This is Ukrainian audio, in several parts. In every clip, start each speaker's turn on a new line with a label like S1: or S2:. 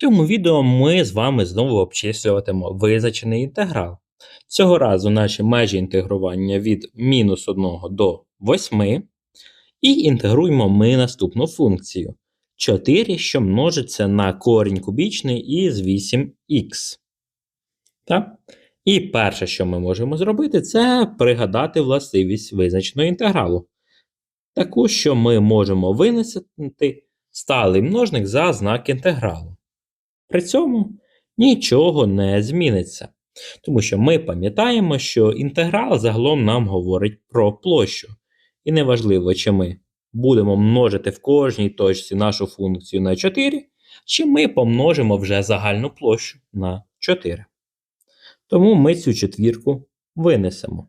S1: цьому відео ми з вами знову обчислюватимо визначений інтеграл. Цього разу наші межі інтегрування від мінус 1 до 8. І інтегруємо ми наступну функцію 4, що множиться на корінь кубічний із 8х. Так? І перше, що ми можемо зробити, це пригадати властивість визначеного інтегралу. Таку, що ми можемо винести сталий множник за знак інтегралу. При цьому нічого не зміниться. Тому що ми пам'ятаємо, що інтеграл загалом нам говорить про площу. І неважливо, чи ми будемо множити в кожній точці нашу функцію на 4, чи ми помножимо вже загальну площу на 4. Тому ми цю четвірку винесемо.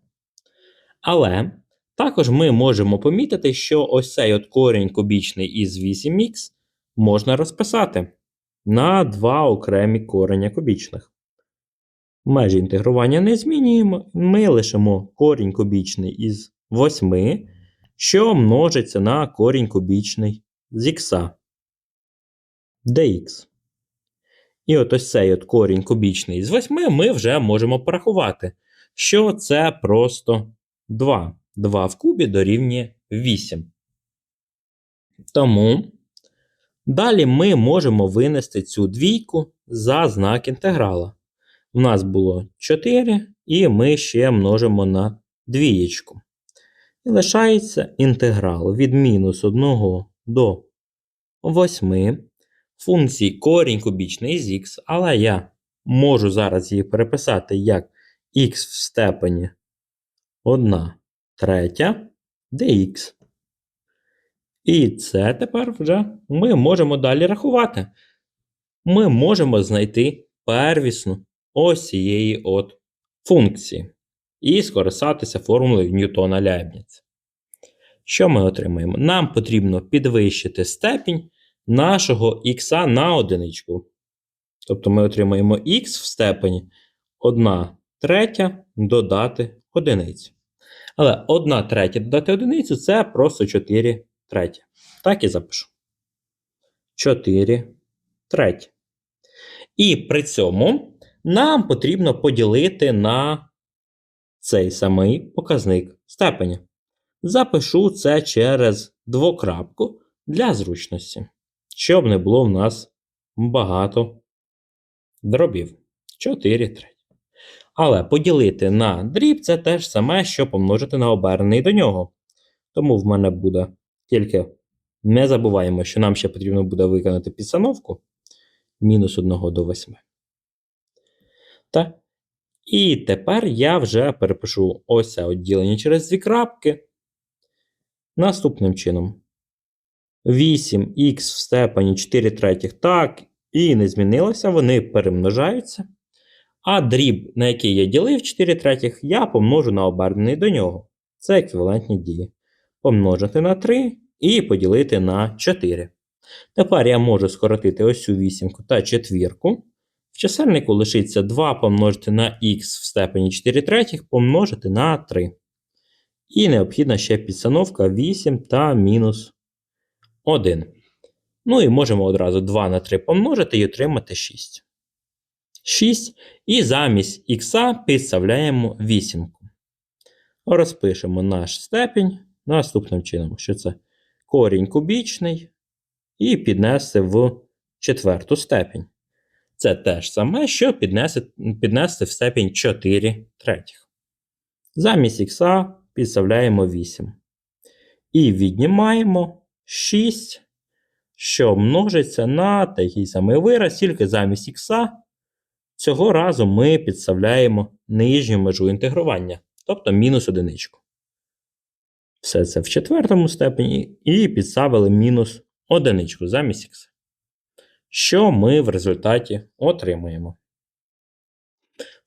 S1: Але також ми можемо помітити, що ось цей от корінь кубічний із 8х можна розписати на два окремі корення кубічних. Межі інтегрування не змінюємо, ми лишимо корінь кубічний із 8, що множиться на корінь кубічний з х dx. І от ось цей от корінь кубічний з 8 ми вже можемо порахувати, що це просто 2. 2 в кубі дорівнює 8. Тому далі ми можемо винести цю двійку за знак інтеграла. У нас було 4, і ми ще множимо на двієчку. І лишається інтеграл від мінус 1 до 8 функції корінь кубічний з х, але я можу зараз її переписати як х в степені 1 третя dx. І це тепер вже ми можемо далі рахувати. Ми можемо знайти первісну ось цієї от функції і скористатися формулою Ньютона Ляйбніц. Що ми отримаємо? Нам потрібно підвищити степінь нашого х на одиничку. Тобто ми отримаємо х в степені 1 третя додати одиницю. Але 1 третя додати одиницю це просто 4 третя. Так і запишу. 4 третя. І при цьому нам потрібно поділити на цей самий показник степеня. Запишу це через двокрапку для зручності, щоб не було в нас багато дробів. 4 треті. Але поділити на дріб це те ж саме, що помножити на обернений до нього. Тому в мене буде тільки не забуваємо, що нам ще потрібно буде виконати підстановку мінус 1 до 8. Так. І тепер я вже перепишу ось це відділення через дві крапки. Наступним чином. 8х в степені 4 третіх так і не змінилося, вони перемножаються. А дріб, на який я ділив 4 третіх, я помножу на обернений до нього. Це еквівалентні дії. Помножити на 3 і поділити на 4. Тепер я можу скоротити ось цю вісімку та четвірку. В чисельнику лишиться 2 помножити на х в степені 4 третіх помножити на 3. І необхідна ще підстановка 8 та мінус 1. Ну і можемо одразу 2 на 3 помножити і отримати 6. 6. І замість х підставляємо 8. Розпишемо наш степінь наступним чином, що це корінь кубічний, і піднести в четверту степінь. Це те ж саме, що піднести, піднести в степінь 4 третіх. Замість х підставляємо 8. І віднімаємо 6, що множиться на такий самий вираз, тільки замість х. Цього разу ми підставляємо нижню межу інтегрування, тобто мінус одиничку. Все це в четвертому степені і підставили мінус одиничку замість х. Що ми в результаті отримуємо?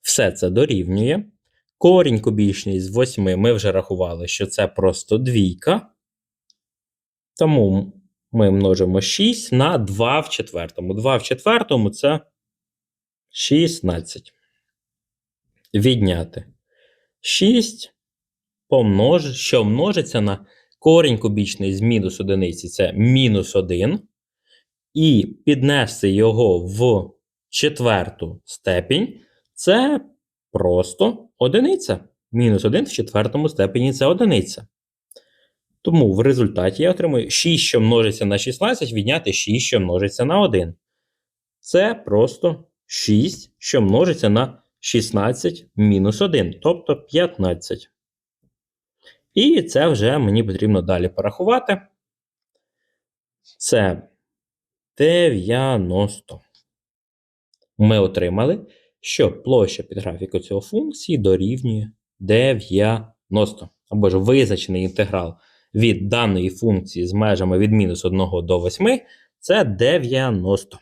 S1: Все це дорівнює. Корінь кубічний з 8 ми вже рахували, що це просто двійка. Тому ми множимо 6 на 2 в четвертому. 2 в четвертому це 16. Відняти 6, помнож... що множиться на корінь кубічний з мінус одиниці це мінус 1. і піднести його в четверту степінь, це просто одиниця. Мінус 1 в четвертому степені це одиниця. Тому в результаті я отримую 6, що множиться на 16, відняти 6, що множиться на 1. Це просто 6, що множиться на 16 мінус 1, тобто 15. І це вже мені потрібно далі порахувати. Це 90. Ми отримали, що площа під графіку цього функції дорівнює 90. Або ж визначений інтеграл від даної функції з межами від мінус 1 до 8 це 90.